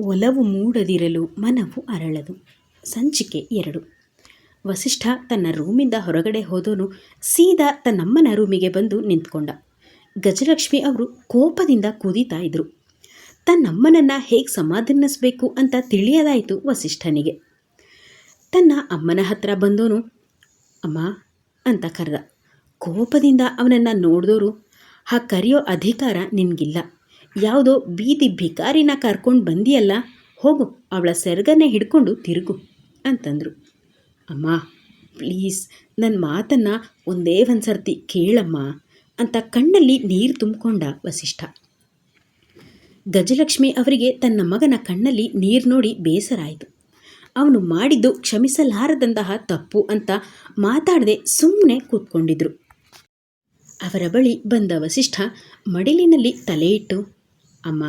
ಒಲವು ಮೂಡದಿರಲು ಮನವು ಅರಳದು. ಸಂಚಿಕೆ ಎರಡು. ವಸಿಷ್ಠ ತನ್ನ ರೂಮಿಂದ ಹೊರಗಡೆ ಹೋದೋನು ಸೀದಾ ತನ್ನಮ್ಮನ ರೂಮಿಗೆ ಬಂದು ನಿಂತ್ಕೊಂಡ. ಗಜಲಕ್ಷ್ಮಿ ಅವರು ಕೋಪದಿಂದ ಕುದೀತಾ ಇದ್ರು. ತನ್ನಮ್ಮನನ್ನು ಹೇಗೆ ಸಮಾಧಾನಿಸಬೇಕು ಅಂತ ತಿಳಿಯದಾಯಿತು ವಸಿಷ್ಠನಿಗೆ. ತನ್ನ ಅಮ್ಮನ ಹತ್ರ ಬಂದೋನು, ಅಮ್ಮ, ಅಂತ ಕರೆದ. ಕೋಪದಿಂದ ಅವನನ್ನು ನೋಡಿದವರು ಆ ಕರೆಯೋ ಅಧಿಕಾರ ನಿನಗಿಲ್ಲ. ಯಾವುದೋ ಬೀದಿ ಭಿಕಾರಿನ ಕರ್ಕೊಂಡು ಬಂದಿಯಲ್ಲ, ಹೋಗು, ಅವಳ ಸೆರಗನ್ನೇ ಹಿಡ್ಕೊಂಡು ತಿರುಗು ಅಂತಂದರು. ಅಮ್ಮ, ಪ್ಲೀಸ್ ನನ್ನ ಮಾತನ್ನು ಒಂದೇ ಒಂದು ಸರ್ತಿ ಕೇಳಮ್ಮ ಅಂತ ಕಣ್ಣಲ್ಲಿ ನೀರು ತುಂಬಿಕೊಂಡ ವಸಿಷ್ಠ. ಗಜಲಕ್ಷ್ಮಿ ಅವರಿಗೆ ತನ್ನ ಮಗನ ಕಣ್ಣಲ್ಲಿ ನೀರು ನೋಡಿ ಬೇಸರ ಆಯಿತು ಅವನು ಮಾಡಿದ್ದು ಕ್ಷಮಿಸಲಾರದಂತಹ ತಪ್ಪು ಅಂತ ಮಾತಾಡದೆ ಸುಮ್ಮನೆ ಕೂತ್ಕೊಂಡಿದ್ರು. ಅವರ ಬಳಿ ಬಂದ ವಸಿಷ್ಠ ಮಡಿಲಿನಲ್ಲಿ ತಲೆ ಇಟ್ಟು ಅಮ್ಮ,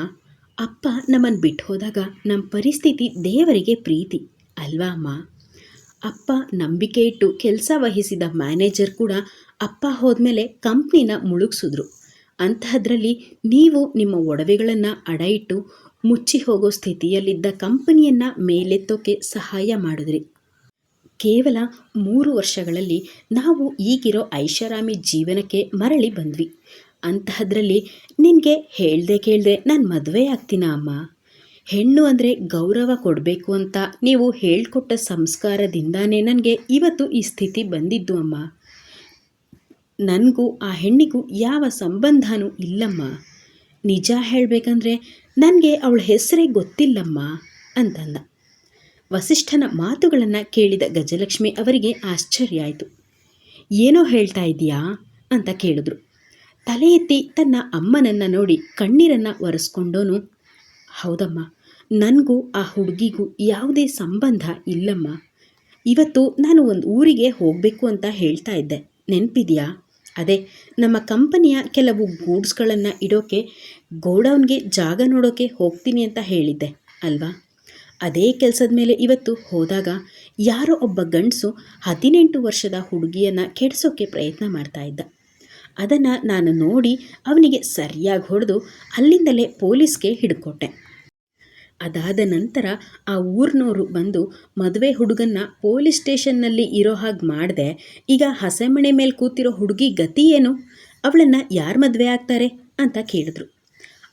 ಅಪ್ಪ ನಮ್ಮನ್ನು ಬಿಟ್ಟು ಹೋದಾಗ ನಮ್ಮ ಪರಿಸ್ಥಿತಿ ದೇವರಿಗೆ ಪ್ರೀತಿ, ಅಲ್ವಾ ಅಮ್ಮ? ಅಪ್ಪ ನಂಬಿಕೆ ಇಟ್ಟು ಕೆಲಸ ವಹಿಸಿದ ಮ್ಯಾನೇಜರ್ ಕೂಡ ಅಪ್ಪ ಹೋದ್ಮೇಲೆ ಕಂಪ್ನಿನ ಮುಳುಗಿಸಿದ್ರು. ಅಂತಹದ್ರಲ್ಲಿ ನೀವು ನಿಮ್ಮ ಒಡವೆಗಳನ್ನು ಅಡ ಇಟ್ಟು ಮುಚ್ಚಿ ಹೋಗೋ ಸ್ಥಿತಿಯಲ್ಲಿದ್ದ ಕಂಪನಿಯನ್ನು ಮೇಲೆತ್ತೋಕೆ ಸಹಾಯ ಮಾಡಿದ್ರಿ. ಕೇವಲ ಮೂರು ವರ್ಷಗಳಲ್ಲಿ ನಾವು ಈಗಿರೋ ಐಷಾರಾಮಿ ಜೀವನಕ್ಕೆ ಮರಳಿ ಬಂದ್ವಿ. ಅಂತಹದ್ರಲ್ಲಿ ನಿನಗೆ ಹೇಳ್ದೆ ಕೇಳ್ದೆ ನಾನು ಮದುವೆ ಆಗ್ತೀನ ಅಮ್ಮ? ಹೆಣ್ಣು ಅಂದರೆ ಗೌರವ ಕೊಡಬೇಕು ಅಂತ ನೀವು ಹೇಳ್ಕೊಟ್ಟ ಸಂಸ್ಕಾರದಿಂದಾನೇ ನನಗೆ ಇವತ್ತು ಈ ಸ್ಥಿತಿ ಬಂದಿದ್ದು ಅಮ್ಮ. ನನಗೂ ಆ ಹೆಣ್ಣಿಗೂ ಯಾವ ಸಂಬಂಧನೂ ಇಲ್ಲಮ್ಮ. ನಿಜ ಹೇಳಬೇಕಂದ್ರೆ ನನಗೆ ಅವಳ ಹೆಸರೇ ಗೊತ್ತಿಲ್ಲಮ್ಮ ಅಂತಂದ. ವಸಿಷ್ಠನ ಮಾತುಗಳನ್ನು ಕೇಳಿದ ಗಜಲಕ್ಷ್ಮಿ ಅವರಿಗೆ ಆಶ್ಚರ್ಯ ಆಯಿತು. ಏನೋ ಹೇಳ್ತಾ ಇದೆಯಾ? ಅಂತ ಕೇಳಿದ್ರು. ತಲೆ ಎತ್ತಿ ತನ್ನ ಅಮ್ಮನನ್ನು ನೋಡಿ ಕಣ್ಣೀರನ್ನು ಒರೆಸ್ಕೊಂಡೋನು. ಹೌದಮ್ಮ, ನನಗೂ ಆ ಹುಡುಗಿಗೂ ಯಾವುದೇ ಸಂಬಂಧ ಇಲ್ಲಮ್ಮ. ಇವತ್ತು ನಾನು ಒಂದು ಊರಿಗೆ ಹೋಗಬೇಕು ಅಂತ ಹೇಳ್ತಾ ಇದ್ದೆ. ನೆನಪಿದೆಯಾ? ಅದೇ, ನಮ್ಮ ಕಂಪನಿಯ ಕೆಲವು ಗೂಡ್ಸ್ಗಳನ್ನು ಇಡೋಕ್ಕೆ ಗೋಡೌನ್ಗೆ ಜಾಗ ನೋಡೋಕ್ಕೆ ಹೋಗ್ತೀನಿ ಅಂತ ಹೇಳಿದ್ದೆ, ಅಲ್ವಾ? ಅದೇ ಕೆಲಸದ ಮೇಲೆ ಇವತ್ತು ಹೋದಾಗ ಯಾರೋ ಒಬ್ಬ ಗಂಡಸು ಹದಿನೆಂಟು ವರ್ಷದ ಹುಡುಗಿಯನ್ನು ಕೆಡಿಸೋಕೆ ಪ್ರಯತ್ನ ಮಾಡ್ತಾ ಇದ್ದ. ಅದನ್ನು ನಾನು ನೋಡಿ ಅವನಿಗೆ ಸರಿಯಾಗಿ ಹೊಡೆದು ಅಲ್ಲಿಂದಲೇ ಪೊಲೀಸ್ಗೆ ಹಿಡ್ಕೊಟ್ಟೆ. ಅದಾದ ನಂತರ ಆ ಊರಿನವರು ಬಂದು ಮದುವೆ ಹುಡುಗನ್ನ ಪೊಲೀಸ್ ಸ್ಟೇಷನ್ನಲ್ಲಿ ಇರೋ ಹಾಗೆ ಮಾಡಿದೆ, ಈಗ ಹಸೆಮಣೆ ಮೇಲೆ ಕೂತಿರೋ ಹುಡುಗಿ ಗತಿ ಏನು? ಅವಳನ್ನು ಯಾರು ಮದುವೆ ಆಗ್ತಾರೆ? ಅಂತ ಕೇಳಿದ್ರು.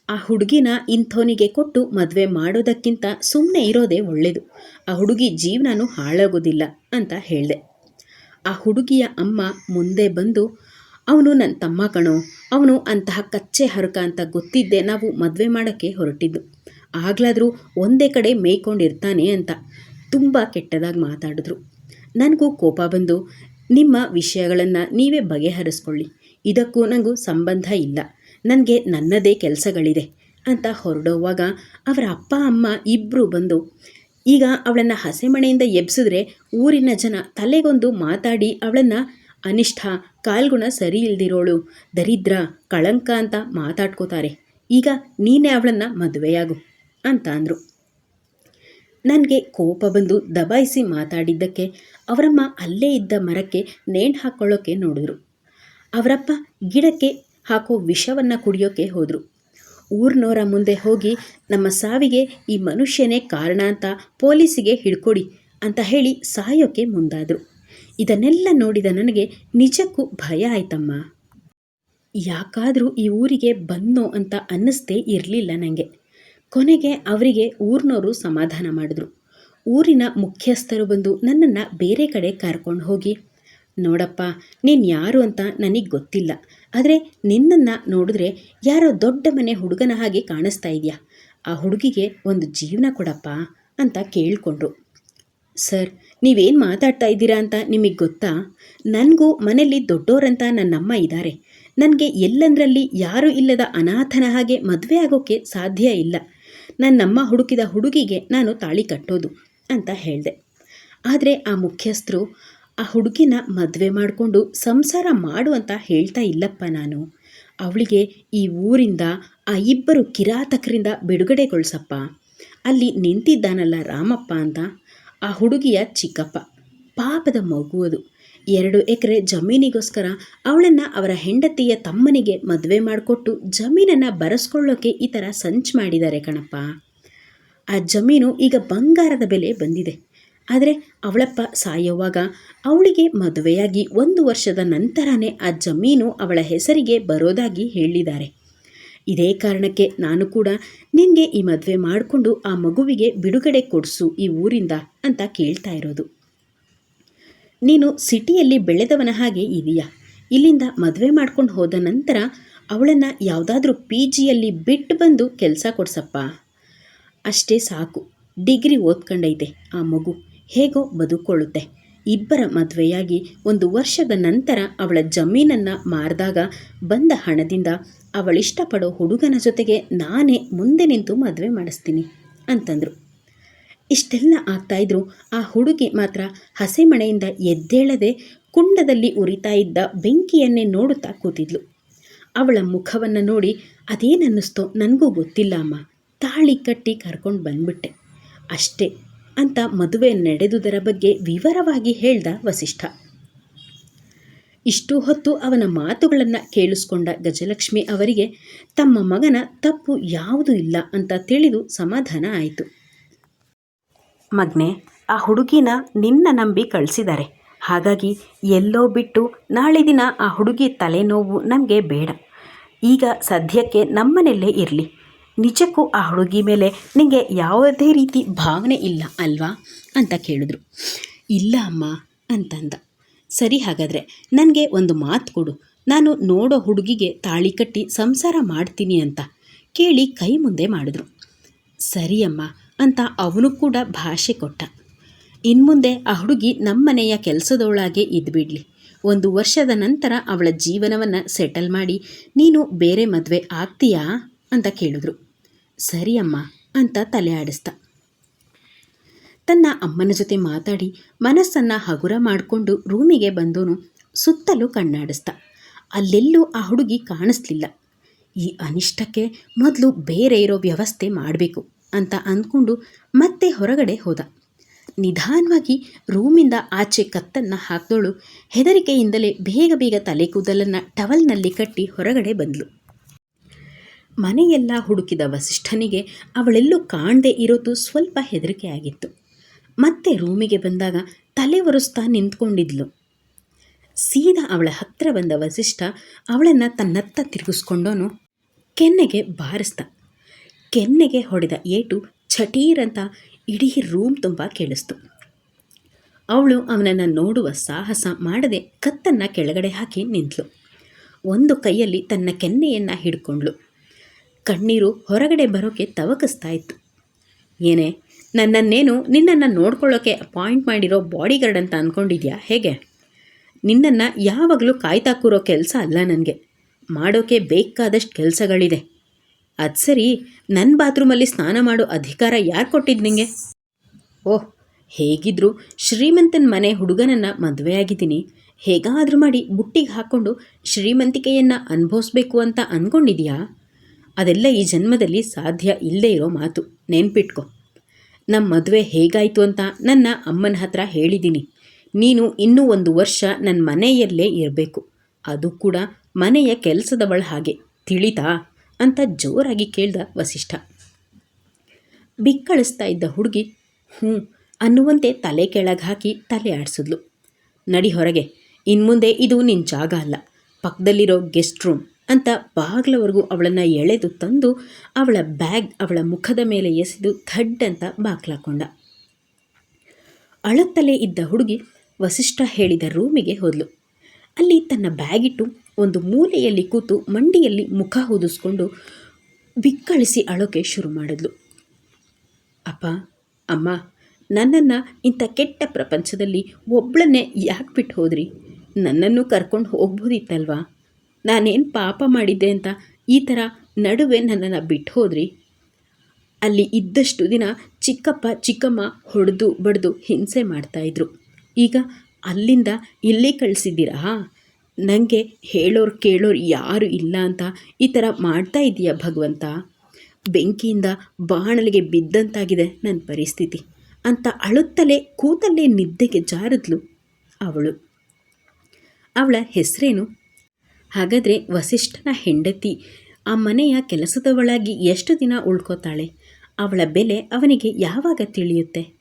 ಆ ಹುಡುಗಿನ ಇಂಥವನಿಗೆ ಕೊಟ್ಟು ಮದುವೆ ಮಾಡೋದಕ್ಕಿಂತ ಸುಮ್ಮನೆ ಇರೋದೇ ಒಳ್ಳೆಯದು ಆ ಹುಡುಗಿ ಜೀವನನೂ ಹಾಳಾಗೋದಿಲ್ಲ ಅಂತ ಹೇಳಿದೆ. ಆ ಹುಡುಗಿಯ ಅಮ್ಮ ಮುಂದೆ ಬಂದು ಅವನು ನನ್ನ ತಮ್ಮ ಕಣೋ, ಅವನು ಅಂತಹ ಕಚ್ಚೆ ಹರಕ ಅಂತ ಗೊತ್ತಿದ್ದೆ ನಾವು ಮದುವೆ ಮಾಡೋಕ್ಕೆ ಹೊರಟಿದ್ದು. ಆಗ್ಲಾದರೂ ಒಂದೇ ಕಡೆ ಮೇಯ್ಕೊಂಡಿರ್ತಾನೆ ಅಂತ ತುಂಬ ಕೆಟ್ಟದಾಗಿ ಮಾತಾಡಿದ್ರು. ನನಗೂ ಕೋಪ ಬಂದು, ನಿಮ್ಮ ವಿಷಯಗಳನ್ನು ನೀವೇ ಬಗೆಹರಿಸ್ಕೊಳ್ಳಿ, ಇದಕ್ಕೂ ನನಗೂ ಸಂಬಂಧ ಇಲ್ಲ, ನನಗೆ ನನ್ನದೇ ಕೆಲಸಗಳಿದೆ ಅಂತ ಹೊರಡೋವಾಗ ಅವರ ಅಪ್ಪ, ಅಮ್ಮ ಇಬ್ಬರು ಬಂದು, ಈಗ ಅವಳನ್ನು ಹಸೆಮಣೆಯಿಂದ ಎಬ್ಸಿದ್ರೆ ಊರಿನ ಜನ ತಲೆಗೊಂದು ಮಾತಾಡಿ ಅವಳನ್ನು ಅನಿಷ್ಠ ಕಾಲ್ಗುಣ ಸರಿ ಇಲ್ದಿರೋಳು. ದರಿದ್ರ, ಕಳಂಕ ಅಂತ ಮಾತಾಡ್ಕೋತಾರೆ. ಈಗ ನೀನೇ ಅವಳನ್ನು ಮದುವೆಯಾಗು ಅಂತ ಅಂದರು. ನನಗೆ ಕೋಪ ಬಂದು ದಬಾಯಿಸಿ ಮಾತಾಡಿದ್ದಕ್ಕೆ ಅವರಮ್ಮ ಅಲ್ಲೇ ಇದ್ದ ಮರಕ್ಕೆ ನೇಣು ಹಾಕ್ಕೊಳ್ಳೋಕ್ಕೆ ನೋಡಿದ್ರು. ಅವರಪ್ಪ ಗಿಡಕ್ಕೆ ಹಾಕೋ ವಿಷವನ್ನು ಕುಡಿಯೋಕ್ಕೆ ಹೋದರು. ಊರ್ನೋರ ಮುಂದೆ ಹೋಗಿ, ನಮ್ಮ ಸಾವಿಗೆ ಈ ಮನುಷ್ಯನೇ ಕಾರಣ ಅಂತ ಪೊಲೀಸಿಗೆ ಹಿಡ್ಕೊಡಿ ಅಂತ ಹೇಳಿ ಸಾಯೋಕ್ಕೆ ಮುಂದಾದರು. ಇದನ್ನೆಲ್ಲ ನೋಡಿದ ನನಗೆ ನಿಜಕ್ಕೂ ಭಯ ಆಯ್ತಮ್ಮ. ಯಾಕಾದರೂ ಈ ಊರಿಗೆ ಬಂದೋ ಅಂತ ಅನ್ನಿಸ್ತೇ ಇರಲಿಲ್ಲ ನನಗೆ ಕೊನೆಗೆ ಅವರಿಗೆ ಊರಿನವರು ಸಮಾಧಾನ ಮಾಡಿದ್ರು. ಊರಿನ ಮುಖ್ಯಸ್ಥರು ಬಂದು ನನ್ನನ್ನು ಬೇರೆ ಕಡೆ ಕರ್ಕೊಂಡು ಹೋಗಿ, ನೋಡಪ್ಪ, ನೀನು ಯಾರು ಅಂತ ನನಗೆ ಗೊತ್ತಿಲ್ಲ. ಆದರೆ ನಿನ್ನನ್ನು ನೋಡಿದ್ರೆ ಯಾರೋ ದೊಡ್ಡ ಮನೆ ಹುಡುಗನ ಹಾಗೆ ಕಾಣಿಸ್ತಾ ಇದೆಯಾ? ಆ ಹುಡುಗಿಗೆ ಒಂದು ಜೀವನ ಕೊಡಪ್ಪ ಅಂತ ಕೇಳಿಕೊಂಡ್ರು. ಸರ್ ನೀವೇನು ಮಾತಾಡ್ತಾ ಇದ್ದೀರಾ ಅಂತ ನಿಮಗೆ ಗೊತ್ತಾ? ನನಗೂ ಮನೆಯಲ್ಲಿ ದೊಡ್ಡೋರಂತ ನನ್ನಮ್ಮ ಇದ್ದಾರೆ ನನಗೆ ಎಲ್ಲಂದರಲ್ಲಿ ಯಾರೂ ಇಲ್ಲದ ಅನಾಥನ ಹಾಗೆ ಮದುವೆ ಆಗೋಕ್ಕೆ ಸಾಧ್ಯ ಇಲ್ಲ. ನನ್ನಮ್ಮ ಹುಡುಕಿದ ಹುಡುಗಿಗೆ ನಾನು ತಾಳಿ ಕಟ್ಟೋದು ಅಂತ ಹೇಳಿದೆ. ಆದರೆ ಆ ಮುಖ್ಯಸ್ಥರು, ಆ ಹುಡುಗಿನ ಮದುವೆ ಮಾಡಿಕೊಂಡು ಸಂಸಾರ ಮಾಡು ಅಂತ ಹೇಳ್ತಾ ಇಲ್ಲಪ್ಪ ನಾನು. ಅವಳಿಗೆ ಈ ಊರಿಂದ, ಆ ಇಬ್ಬರು ಕಿರಾತಕರಿಂದ ಬಿಡುಗಡೆಗೊಳಿಸಪ್ಪ. ಅಲ್ಲಿ ನಿಂತಿದ್ದಾನಲ್ಲ ರಾಮಪ್ಪ ಅಂತ. ಆ ಹುಡುಗಿಯ ಚಿಕ್ಕಪ್ಪ. ಪಾಪದ ಮಗು ಅದು. ಎರಡು ಎಕರೆ ಜಮೀನಿಗೋಸ್ಕರ ಅವಳನ್ನು ಅವರ ಹೆಂಡತಿಯ ತಮ್ಮನಿಗೆ ಮದುವೆ ಮಾಡಿಕೊಟ್ಟು ಜಮೀನನ್ನು ಬರೆಸ್ಕೊಳ್ಳೋಕೆ ಈ ಥರ ಸಂಚು ಮಾಡಿದ್ದಾರೆ ಕಣಪ್ಪ. ಆ ಜಮೀನು ಈಗ ಬಂಗಾರದ ಬೆಲೆ ಬಂದಿದೆ. ಆದರೆ ಅವಳಪ್ಪ ಸಾಯೋವಾಗ ಅವಳಿಗೆ ಮದುವೆಯಾಗಿ ಒಂದು ವರ್ಷದ ನಂತರನೇ ಆ ಜಮೀನು ಅವಳ ಹೆಸರಿಗೆ ಬರೋದಾಗಿ ಹೇಳಿದ್ದಾರೆ. ಇದೇ ಕಾರಣಕ್ಕೆ ನಾನು ಕೂಡ ನಿನಗೆ ಈ ಮದುವೆ ಮಾಡಿಕೊಂಡು ಆ ಮಗುವಿಗೆ ಬಿಡುಗಡೆ ಕೊಡಿಸು ಈ ಊರಿಂದ ಅಂತ ಕೇಳ್ತಾ ಇರೋದು. ನೀನು ಸಿಟಿಯಲ್ಲಿ ಬೆಳೆದವನ ಹಾಗೆ ಇದೆಯಾ? ಇಲ್ಲಿಂದ ಮದುವೆ ಮಾಡ್ಕೊಂಡು ಹೋದ ನಂತರ ಅವಳನ್ನು ಯಾವುದಾದ್ರೂ ಪಿ ಜಿಯಲ್ಲಿ ಬಿಟ್ಟು ಬಂದು ಕೆಲಸ ಕೊಡ್ಸಪ್ಪ. ಅಷ್ಟೇ ಸಾಕು. ಡಿಗ್ರಿ ಓದ್ಕೊಂಡೈತೆ ಆ ಮಗು. ಹೇಗೋ ಬದುಕೊಳ್ಳುತ್ತೆ ಇಬ್ಬರ ಮದುವೆಯಾಗಿ ಒಂದು ವರ್ಷದ ನಂತರ ಅವಳ ಜಮೀನನ್ನು ಮಾರಿದಾಗ ಬಂದ ಹಣದಿಂದ ಅವಳಿಷ್ಟಪಡೋ ಹುಡುಗನ ಜೊತೆಗೆ ನಾನೇ ಮುಂದೆ ನಿಂತು ಮದುವೆ ಮಾಡಿಸ್ತೀನಿ ಅಂತಂದರು. ಇಷ್ಟೆಲ್ಲ ಆಗ್ತಾಯಿದ್ರು ಆ ಹುಡುಗಿ ಮಾತ್ರ ಹಸೆಮಣೆಯಿಂದ ಎದ್ದೇಳದೆ ಕುಂಡದಲ್ಲಿ ಉರಿತಾ ಇದ್ದ ಬೆಂಕಿಯನ್ನೇ ನೋಡುತ್ತಾ ಕೂತಿದ್ಲು. ಅವಳ ಮುಖವನ್ನು ನೋಡಿ ಅದೇನನ್ನಿಸ್ತೋ ನನಗೂ ಗೊತ್ತಿಲ್ಲ ಅಮ್ಮ. ತಾಳಿ ಕಟ್ಟಿ ಕರ್ಕೊಂಡು ಬಂದ್ಬಿಟ್ಟೆ. ಅಷ್ಟೇ. ಅಂತ ಮದುವೆ ನಡೆದುದರ ಬಗ್ಗೆ ವಿವರವಾಗಿ ಹೇಳ್ದ ವಸಿಷ್ಠ. ಇಷ್ಟು ಹೊತ್ತು ಅವನ ಮಾತುಗಳನ್ನು ಕೇಳಿಸ್ಕೊಂಡ ಗಜಲಕ್ಷ್ಮಿ ಅವರಿಗೆ, ತಮ್ಮ ಮಗನ ತಪ್ಪು ಯಾವುದು ಇಲ್ಲ ಅಂತ ತಿಳಿದು ಸಮಾಧಾನ ಆಯಿತು. ಮಗ್ನೆ, ಆ ಹುಡುಗಿನ ನಿನ್ನ ನಂಬಿ ಕಳಿಸಿದ್ದಾರೆ ಹಾಗಾಗಿ ಎಲ್ಲೋ ಬಿಟ್ಟು ನಾಳೆ ದಿನ ಆ ಹುಡುಗಿ ತಲೆನೋವು ನಮಗೆ ಬೇಡ. ಈಗ ಸದ್ಯಕ್ಕೆ ನಮ್ಮನೆಲ್ಲೇ ಇರಲಿ. ನಿಜಕ್ಕೂ ಆ ಹುಡುಗಿ ಮೇಲೆ ನಿಮಗೆ ಯಾವುದೇ ರೀತಿ ಭಾವನೆ ಇಲ್ಲ ಅಲ್ವಾ? ಅಂತ ಕೇಳಿದ್ರು. ಇಲ್ಲ ಅಮ್ಮ, ಅಂತಂದ. ಸರಿ ಹಾಗಾದರೆ ನನಗೆ ಒಂದು ಮಾತು ಕೊಡು. ನಾನು ನೋಡೋ ಹುಡುಗಿಗೆ ತಾಳಿ ಕಟ್ಟಿ ಸಂಸಾರ ಮಾಡ್ತೀನಿ ಅಂತ ಕೇಳಿ ಕೈ ಮುಂದೆ ಮಾಡಿದ್ರು. ಸರಿ ಅಮ್ಮ, ಅಂತ ಅವನು ಕೂಡ ಭಾಷೆ ಕೊಟ್ಟ. ಇನ್ಮುಂದೆ ಆ ಹುಡುಗಿ ನಮ್ಮನೆಯ ಕೆಲಸದೊಳಗೆ ಇದ್ಬಿಡ್ಲಿ. ಒಂದು ವರ್ಷದ ನಂತರ ಅವಳ ಜೀವನವನ್ನು ಸೆಟಲ್ ಮಾಡಿ ನೀನು ಬೇರೆ ಮದುವೆ ಆಗ್ತೀಯಾ? ಅಂತ ಕೇಳಿದ್ರು. ಸರಿ ಅಮ್ಮ ಅಂತ ತಲೆ ಆಡಿಸ್ದ ತನ್ನ ಅಮ್ಮನ ಜೊತೆ ಮಾತಾಡಿ ಮನಸ್ಸನ್ನು ಹಗುರ ಮಾಡಿಕೊಂಡು ರೂಮಿಗೆ ಬಂದೋನು ಸುತ್ತಲೂ ಕಣ್ಣಾಡಿಸ್ದ ಅಲ್ಲೆಲ್ಲೂ ಆ ಹುಡುಗಿ ಕಾಣಿಸ್ಲಿಲ್ಲ. ಈ ಅನಿಷ್ಟಕ್ಕೆ ಮೊದಲು ಬೇರೆ ಇರೋ ವ್ಯವಸ್ಥೆ ಮಾಡಬೇಕು ಅಂತ ಅಂದ್ಕೊಂಡು ಮತ್ತೆ ಹೊರಗಡೆ ಹೋದ. ನಿಧಾನವಾಗಿ ರೂಮಿಂದ ಆಚೆ ಕತ್ತನ್ನು ಹಾಕಿದೋಳು ಹೆದರಿಕೆಯಿಂದಲೇ ಬೇಗ ಬೇಗ ತಲೆ ಕೂದಲನ್ನು ಟವಲ್ನಲ್ಲಿ ಕಟ್ಟಿ ಹೊರಗಡೆ ಬಂದಳು ಮನೆಯೆಲ್ಲ ಹುಡುಕಿದ ವಸಿಷ್ಠನಿಗೆ ಅವಳೆಲ್ಲೂ ಕಾಣದೆ ಇರೋದು ಸ್ವಲ್ಪ ಹೆದರಿಕೆ ಆಗಿತ್ತು. ಮತ್ತೆ ರೂಮಿಗೆ ಬಂದಾಗ ತಲೆ ಒರೆಸ್ತಾ ನಿಂತ್ಕೊಂಡಿದ್ಲು. ಸೀದಾ ಅವಳ ಹತ್ತಿರ ಬಂದ ವಸಿಷ್ಠ ಅವಳನ್ನು ತನ್ನತ್ತ ತಿರುಗಿಸ್ಕೊಂಡೋನು ಕೆನ್ನೆಗೆ ಬಾರಿಸ್ದ. ಕೆನ್ನೆಗೆ ಹೊಡೆದ ಏಟು ಛಟೀರಂತ ಇಡೀ ರೂಮ್ ತುಂಬ ಕೇಳಿಸ್ತು. ಅವಳು ಅವನನ್ನು ನೋಡುವ ಸಾಹಸ ಮಾಡದೆ ಕತ್ತನ್ನು ಕೆಳಗಡೆ ಹಾಕಿ ನಿಂತಳು ಒಂದು ಕೈಯಲ್ಲಿ ತನ್ನ ಕೆನ್ನೆಯನ್ನು ಹಿಡ್ಕೊಂಡ್ಳು. ಕಣ್ಣೀರು ಹೊರಗಡೆ ಬರೋಕ್ಕೆ ತವಕಿಸ್ತಾ ಇತ್ತು. ಏನೇ, ನನ್ನನ್ನೇನು ನಿನ್ನನ್ನು ನೋಡ್ಕೊಳ್ಳೋಕೆ ಅಪಾಯಿಂಟ್ ಮಾಡಿರೋ ಬಾಡಿಗಾರ್ಡ್ ಅಂತ ಅಂದ್ಕೊಂಡಿದ್ಯಾ ಹೇಗೆ? ನಿನ್ನನ್ನು ಯಾವಾಗಲೂ ಕಾಯ್ತಾ ಕೂರೋ ಕೆಲಸ ಅಲ್ಲ ನನಗೆ. ಮಾಡೋಕ್ಕೆ ಬೇಕಾದಷ್ಟು ಕೆಲಸಗಳಿದೆ. ಅದು ಸರಿ ನನ್ನ ಬಾತ್ರೂಮಲ್ಲಿ ಸ್ನಾನ ಮಾಡೋ ಅಧಿಕಾರ ಯಾರು ಕೊಟ್ಟಿದ್ದು ನಿಂಗೆ? ಓಹ್, ಹೇಗಿದ್ರು ಶ್ರೀಮಂತನ ಮನೆ ಹುಡುಗನನ್ನು ಮದುವೆಯಾಗಿದ್ದೀನಿ. ಹೇಗಾದರೂ ಮಾಡಿ ಬುಟ್ಟಿಗೆ ಹಾಕ್ಕೊಂಡು ಶ್ರೀಮಂತಿಕೆಯನ್ನು ಅನುಭವಿಸ್ಬೇಕು ಅಂತ ಅಂದ್ಕೊಂಡಿದ್ಯಾ ಅದೆಲ್ಲ ಈ ಜನ್ಮದಲ್ಲಿ ಸಾಧ್ಯ ಇಲ್ಲದೇ ಇರೋ ಮಾತು. ನೆನ್ಪಿಟ್ಕೊ. ನಮ್ಮ ಮದುವೆ ಹೇಗಾಯಿತು ಅಂತ ನನ್ನ ಅಮ್ಮನ ಹತ್ರ ಹೇಳಿದ್ದೀನಿ ನೀನು ಇನ್ನೂ ಒಂದು ವರ್ಷ ನನ್ನ ಮನೆಯಲ್ಲೇ ಇರಬೇಕು. ಅದು ಕೂಡ ಮನೆಯ ಕೆಲಸದವಳ ಹಾಗೆ. ತಿಳಿತಾ? ಅಂತ ಜೋರಾಗಿ ಕೇಳ್ದ ವಸಿಷ್ಠ. ಬಿಕ್ಕಳಿಸ್ತಾ ಇದ್ದ ಹುಡುಗಿ, ಹ್ಞೂ ಅನ್ನುವಂತೆ ತಲೆ ಕೆಳಗೆ ಹಾಕಿ ತಲೆ ಆಡಿಸಿದ್ಲು. ನಡಿ ಹೊರಗೆ. ಇನ್ಮುಂದೆ ಇದು ನಿನ್ನ ಜಾಗ ಅಲ್ಲ. ಪಕ್ಕದಲ್ಲಿರೋ ಗೆಸ್ಟ್ ರೂಮ್. ಅಂತ ಬಾಗ್ಲವರೆಗೂ ಅವಳನ್ನು ಎಳೆದು ತಂದು ಅವಳ ಬ್ಯಾಗ್ ಅವಳ ಮುಖದ ಮೇಲೆ ಎಸೆದು ಥಡ್ಡಂತ ಬಾಗ್ಲಾಕೊಂಡ ಅಳತ್ತಲೇ ಇದ್ದ ಹುಡುಗಿ ವಸಿಷ್ಠ ಹೇಳಿದ ರೂಮಿಗೆ ಹೋದ್ಲು. ಅಲ್ಲಿ ತನ್ನ ಬ್ಯಾಗಿಟ್ಟು ಒಂದು ಮೂಲೆಯಲ್ಲಿ ಕೂತು ಮಂಡಿಯಲ್ಲಿ ಮುಖ ಹೊದಿಸ್ಕೊಂಡು ಬಿಕ್ಕಳಿಸಿ ಅಳೋಕೆ ಶುರು ಮಾಡಿದ್ಲು. ಅಪ್ಪ, ಅಮ್ಮ, ನನ್ನನ್ನು ಇಂಥ ಕೆಟ್ಟ ಪ್ರಪಂಚದಲ್ಲಿ ಒಬ್ಬಳನ್ನೇ ಯಾಕೆ ಬಿಟ್ಟು ಹೋದ್ರಿ? ನನ್ನನ್ನು ಕರ್ಕೊಂಡು ಹೋಗ್ಬೋದಿತ್ತಲ್ವಾ? ನಾನೇನು ಪಾಪ ಮಾಡಿದ್ದೆ ಅಂತ ಈ ಥರ ನಡುವೆ ನನ್ನನ್ನು ಬಿಟ್ಟು ಹೋದ್ರಿ ಅಲ್ಲಿ ಇದ್ದಷ್ಟು ದಿನ ಚಿಕ್ಕಪ್ಪ, ಚಿಕ್ಕಮ್ಮ ಹೊಡೆದು ಬಡಿದು ಹಿಂಸೆ ಮಾಡ್ತಾಯಿದ್ರು ಈಗ ಅಲ್ಲಿಂದ ಇಲ್ಲೇ ಕಳಿಸಿದ್ದೀರಾ? ನನಗೆ ಹೇಳೋರು ಕೇಳೋರು ಯಾರು ಇಲ್ಲ ಅಂತ ಈ ಥರ ಮಾಡ್ತಾ ಇದೆಯಾ ಭಗವಂತ? ಬೆಂಕಿಯಿಂದ ಬಾಣಲಿಗೆ ಬಿದ್ದಂತಾಗಿದೆ ನನ್ನ ಪರಿಸ್ಥಿತಿ. ಅಂತ ಅಳುತ್ತಲೇ ಕೂತಲ್ಲೇ ನಿದ್ದೆಗೆ ಜಾರದ್ಲು ಅವಳು. ಅವಳ ಹೆಸರೇನು? ಹಾಗಾದರೆ ವಸಿಷ್ಠನ ಹೆಂಡತಿ ಆ ಮನೆಯ ಕೆಲಸದವಳಾಗಿ ಎಷ್ಟು ದಿನ ಉಳ್ಕೋತಾಳೆ? ಅವಳ ಬೆಲೆ ಅವನಿಗೆ ಯಾವಾಗ ತಿಳಿಯುತ್ತೆ?